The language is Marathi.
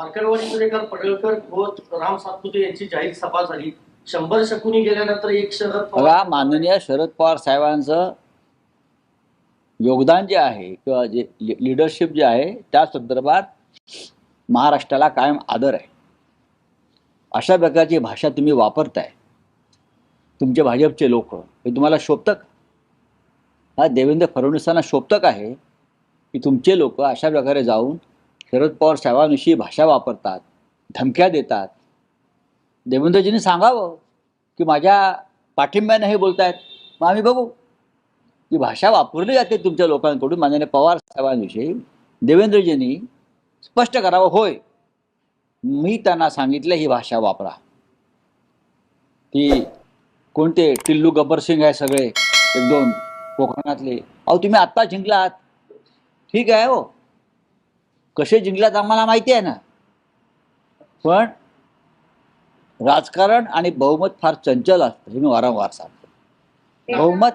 चंद्रशेखर पडळकर खोत राम सातपुते यांची जाहीर सभा झाली. शंभर शकुनी गेल्यानंतर एक शरद बघा पवार माननीय शरद पवार साहेबांचं योगदान जे आहे किंवा जे लिडरशिप जे आहे त्या संदर्भात महाराष्ट्राला कायम आदर आहे. अशा प्रकारची भाषा तुम्ही वापरताय. तुमचे भाजपचे लोक हे तुम्हाला शोभतक हा देवेंद्र फडणवीसांना शोभतक आहे की तुमचे लोक अशा प्रकारे जाऊन शरद पवार साहेबांविषयी भाषा वापरतात धमक्या देतात. देवेंद्रजींनी सांगावं की माझ्या पाठिंब्यानं हे बोलतायत मग आम्ही बघू. ही भाषा वापरली जाते तुमच्या लोकांकडून माननीय पवार साहेबांविषयी. देवेंद्रजींनी स्पष्ट करावं होय. मी त्यांना सांगितलं ही भाषा वापरा. ती कोणते? टिल्लू गब्बर सिंग आहे सगळे एक दोन कोकणातले. अहो तुम्ही आत्ता जिंकलात. ठीक आहे हो. कसे जिंकलात आम्हाला माहिती आहे ना. पण राजकारण आणि बहुमत फार चंचल असतं हे मी वारंवार सांगतो. बहुमत